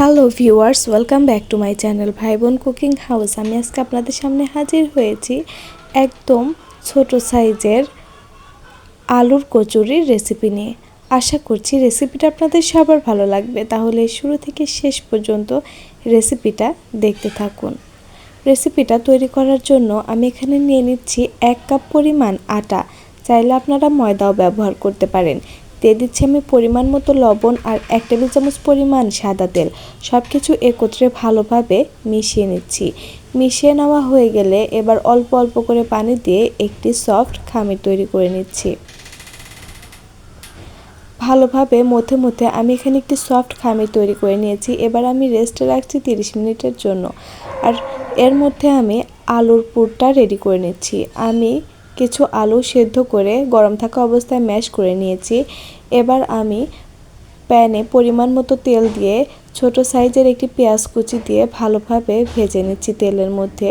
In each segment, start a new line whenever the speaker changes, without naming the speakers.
Hello viewers, welcome back to my channel ভাই বোন cooking house. আমি আজকে আপনাদের সামনে হাজির হয়েছি একদম ছোট সাইজের আলুর কচুরির রেসিপি নিয়ে। আশা করছি রেসিপিটা আপনাদের সবার ভালো লাগবে। তাহলে শুরু থেকে শেষ পর্যন্ত রেসিপিটা দেখতে থাকুন। রেসিপিটা তৈরি করার জন্য আমি এখানে নিয়ে নিচ্ছি এক কাপ পরিমাণ আটা। চাইলে আপনারা ময়দাও ব্যবহার করতে পারেন। দিয়ে দিচ্ছি আমি পরিমাণ মতো লবণ আর এক টেবিল চামচ পরিমাণ সাদা তেল। সব কিছু একত্রে ভালোভাবে মিশিয়ে নিচ্ছি। মিশিয়ে নেওয়া হয়ে গেলে এবার অল্প অল্প করে পানি দিয়ে একটি সফট খামির তৈরি করে নিচ্ছি। ভালোভাবে মধ্যে মধ্যে আমি এখানে একটি সফট খামির তৈরি করে নিয়েছি। এবার আমি রেস্টে রাখছি তিরিশ মিনিটের জন্য। আর এর মধ্যে আমি আলুর পুরটা রেডি করে নিচ্ছি। আমি কিছু আলু সেদ্ধ করে গরম থাকা অবস্থায় ম্যাশ করে নিয়েছি। এবার আমি প্যানে পরিমাণ মতো তেল দিয়ে ছোট সাইজের একটি পেঁয়াজ কুচি দিয়ে ভালোভাবে ভেজে নিচ্ছি তেলের মধ্যে।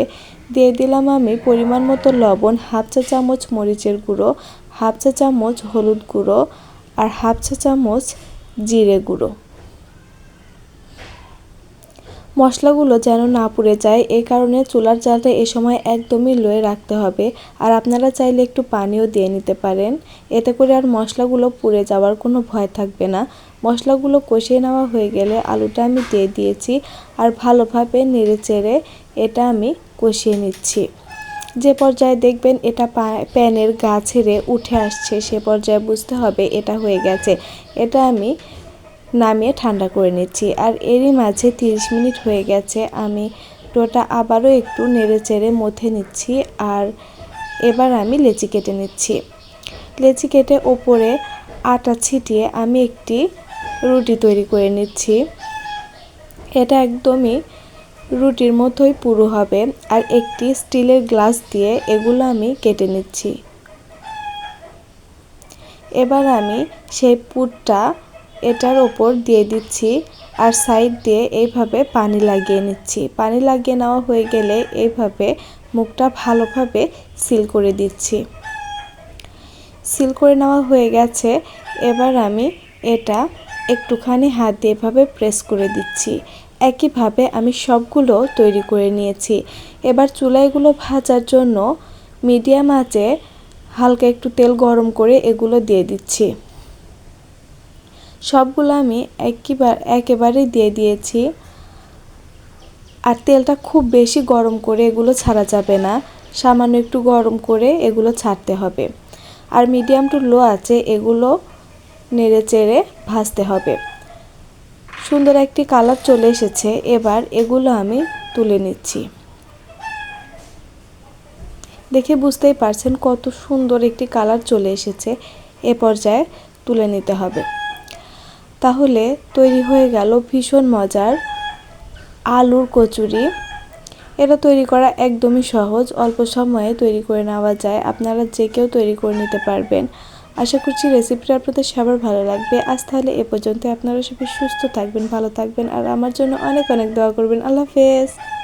দিয়ে দিলাম আমি পরিমাণ মতো লবণ, হাফ চা চামচ মরিচের গুঁড়ো, হাফ চা চামচ হলুদ গুঁড়ো আর হাফ চা চামচ জিরে গুঁড়ো। মশলাগুলো যেন না পুড়ে যায় এই কারণে চুলার জালটা এ সময় একদমই লোয়ে রাখতে হবে। আর আপনারা চাইলে একটু পানিও দিয়ে নিতে পারেন। এতে করে আর মশলাগুলো পুড়ে যাওয়ার কোনো ভয় থাকবে না। মশলাগুলো কষিয়ে নেওয়া হয়ে গেলে আলুটা আমি দিয়ে দিয়েছি আর ভালোভাবে নেড়ে চেড়ে এটা আমি কষিয়ে নিচ্ছি। যে পর্যায়ে দেখবেন এটা প্যানের গা ছেড়ে উঠে আসছে, সে পর্যায়ে বুঝতে হবে এটা হয়ে গেছে। এটা আমি নামিয়ে ঠান্ডা করে নিচ্ছি। আর এরই মাঝে 30 মিনিট হয়ে গেছে, আমি টোটা আবারও একটু নেড়ে চেড়ে মথে নিচ্ছি আর এবার আমি লেচি কেটে নিচ্ছি। লেচি কেটে ওপরে আটা ছিটিয়ে আমি একটি রুটি তৈরি করে নিচ্ছি। এটা একদমই রুটির মতোই পুরো হবে আর একটি স্টিলের গ্লাস দিয়ে এগুলো আমি কেটে নিচ্ছি। এবার আমি সেই পুরটা এটার ওপর দিয়ে দিচ্ছি আর সাইড দিয়ে এইভাবে পানি লাগিয়ে নিচ্ছি। পানি লাগিয়ে নেওয়া হয়ে গেলে এইভাবে মুখটা ভালোভাবে সিল করে দিচ্ছি। সিল করে নেওয়া হয়ে গেছে। এবার আমি এটা একটুখানি হাত দিয়ে এভাবে প্রেস করে দিচ্ছি। একইভাবে আমি সবগুলো তৈরি করে নিয়েছি। এবার চুলাইগুলো ভাজার জন্য মিডিয়াম আঁচে হালকা একটু তেল গরম করে এগুলো দিয়ে দিচ্ছি। সবগুলো আমি একবার, একেবারেই দিয়ে দিয়েছি। আর তেলটা খুব বেশি গরম করে এগুলো ছাড়া যাবে না। সামান্য একটু গরম করে এগুলো ছাড়তে হবে। আর মিডিয়াম টু লো আছে, এগুলো নেড়ে চেড়ে ভাজতে হবে। সুন্দর একটি কালার চলে এসেছে, এবার এগুলো আমি তুলে নিচ্ছি। দেখে বুঝতেই পারছেন কত সুন্দর একটি কালার চলে এসেছে। এ পর্যায়ে তুলে নিতে হবে। তাহলে তৈরি হয়ে গেল ভীষণ মজার আলুর কচুরি। এটা তৈরি করা একদমই সহজ, অল্প সময়ে তৈরি করে নেওয়া যায়। আপনারা যে কেউ তৈরি করে নিতে পারবেন। আশা করছি রেসিপিটা আপনাদের সবার ভালো লাগবে। আজ তাহলে এ পর্যন্ত আপনারা সবাই সুস্থ থাকবেন, ভালো থাকবেন। আর আমার জন্য অনেক অনেক দোয়া করবেন। আল্লাহ হাফেজ।